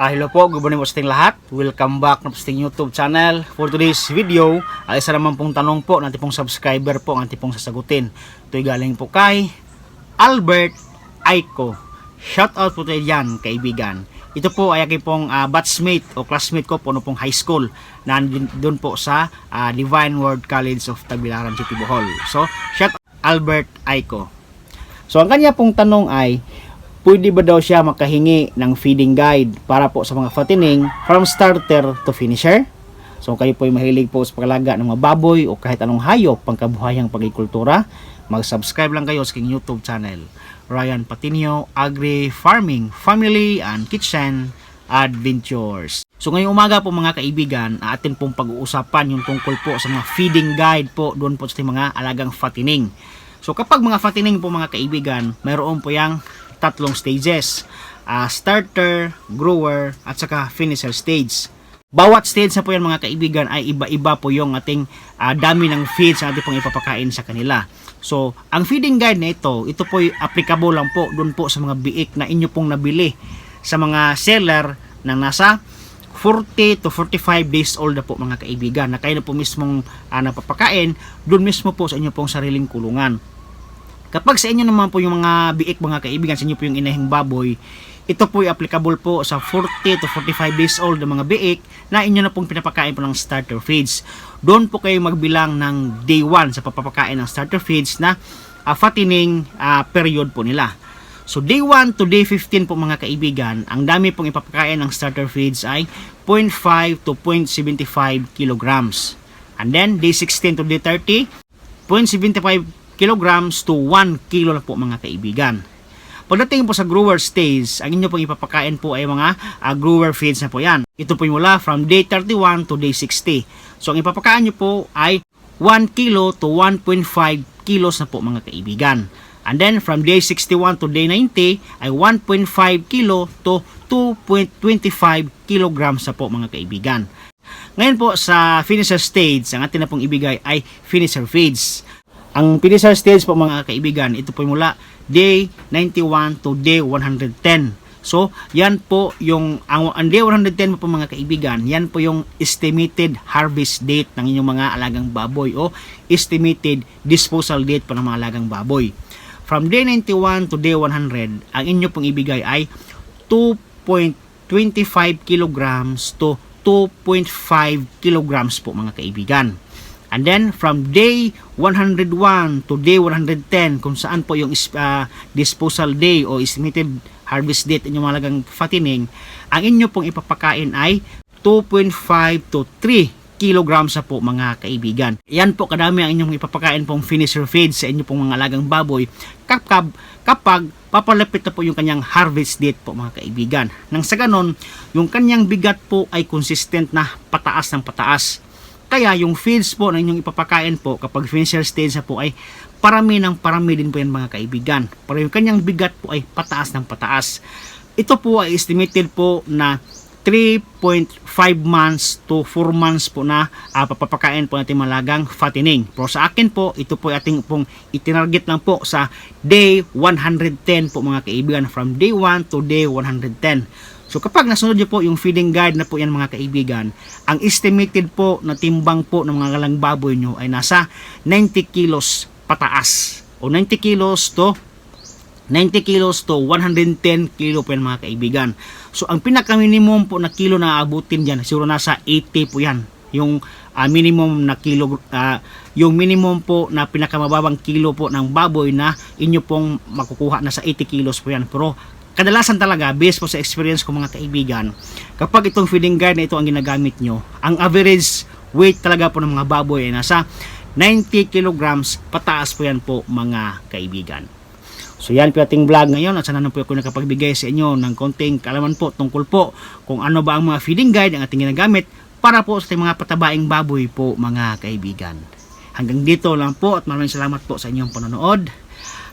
Ah, hello po, good morning po sa ating lahat. Welcome back na po sa ating YouTube channel. For today's video, ay isa naman pong tanong po ng ating pong subscriber po ang ating pong sasagutin. Ito'y galing po kay Albert Aiko. Shout out po tayo dyan, kaibigan. Ito po ay aking pong ah, batchmate o classmate ko po no pong high school na doon po sa ah, Divine Word College of Tagbilaran City, Bohol. So, shout out Albert Aiko. So, ang kanya pong tanong ay, pwede ba daw siya makahingi ng feeding guide para po sa mga fattening from starter to finisher? So kayo po ay mahilig po sa paglaga ng mga baboy o kahit anong hayop pangkabuhayang pagkikultura, mag-subscribe lang kayo sa aking YouTube channel. Ryan Patinio, Agri Farming, Family and Kitchen Adventures. So ngayong umaga po mga kaibigan, atin pong pag-uusapan yung tungkol po sa mga feeding guide po doon po sa mga alagang fattening. So kapag mga fattening po mga kaibigan, mayroon po yung tatlong stages. Ah, starter, grower, at saka finisher stage. Bawat stage na po yan mga kaibigan ay iba-iba po yung ating ah, dami ng feeds na ating pong ipapakain sa kanila. So, ang feeding guide na ito, ito po ay applicable lang po doon po sa mga biik na inyo pong nabili sa mga seller na nasa 40 to 45 days old na po mga kaibigan na kayo na po mismong ah, napapakain doon mismo po sa inyo pong sariling kulungan. Kapag sa inyo naman po yung mga biik mga kaibigan, sa inyo po yung inahing baboy, ito po ay applicable po sa 40 to 45 days old na mga biik na inyo na pong pinapakain po ng starter feeds. Doon po kayo magbilang ng day 1 sa papapakain ng starter feeds na uh, fattening ah, period po nila. So day 1 to day 15 po mga kaibigan, ang dami pong ipapakain ng starter feeds ay 0.5 to 0.75 kilograms. And then day 16 to day 30, 0.75 kilograms to 1 kilo na po mga kaibigan. Pagdating po sa grower stage, ang inyo pong ipapakain po ay mga ah, grower feeds na po yan. Ito po mula from day 31 to day 60. So ang ipapakain nyo po ay 1 kilo to 1.5 kilos na po mga kaibigan. And then from day 61 to day 90 ay 1.5 kilo to 2.25 kilograms na po mga kaibigan. Ngayon po sa finisher stage, ang atin na pong ibigay ay finisher feeds. Ang finisher stage po mga kaibigan, ito po mula day 91 to day 110. So, yan po yung ang, ang day 110 po mga kaibigan, yan po yung estimated harvest date ng inyong mga alagang baboy o estimated disposal date po ng mga alagang baboy. From day 91 to day 100, ang inyo pong ibigay ay 2.25 kilograms to 2.5 kilograms po mga kaibigan. And then from day 101 to day 110 kung saan po yung ah, disposal day o estimated harvest date inyong malagang fattening, ang inyo pong ipapakain ay 2.5 to 3 kilograms na po mga kaibigan. Yan po kadami ang inyong ipapakain pong finisher feed sa inyo pong mga alagang baboy kapag, kapag papalapit na po yung kanyang harvest date po mga kaibigan. Nang sa ganon, yung kanyang bigat po ay consistent na pataas ng pataas. Kaya yung feeds po na inyong ipapakain po kapag finisher stage na po ay parami ng parami din po yan mga kaibigan. Pero yung kanyang bigat po ay pataas ng pataas. Ito po ay estimated po na 3.5 months to 4 months po na uh, papapakain po natin malagang fattening. Pero sa akin po, ito po ay ating pong itinarget lang po sa day 110 po mga kaibigan from day 1 to day 110. So kapag nasunod niyo po yung feeding guide na po yan mga kaibigan, ang estimated po na timbang po ng mga galang baboy nyo ay nasa 90 kilos pataas. O 90 kilos to 90 kilos to 110 kilo po yan mga kaibigan. So ang pinaka minimum po na kilo na aabutin diyan, siguro nasa 80 po yan. Yung ah, minimum na kilo ah, yung minimum po na pinakamababang kilo po ng baboy na inyo pong makukuha na sa 80 kilos po yan. Pero kadalasan talaga, based po sa experience ko mga kaibigan, kapag itong feeding guide na ito ang ginagamit nyo, ang average weight talaga po ng mga baboy ay nasa 90 kilograms pataas po yan po mga kaibigan. So yan po ating vlog ngayon at sana na po ako nakapagbigay sa inyo ng konting kalaman po tungkol po kung ano ba ang mga feeding guide ang ating ginagamit para po sa mga patabaing baboy po mga kaibigan. Hanggang dito lang po at maraming salamat po sa inyong panonood.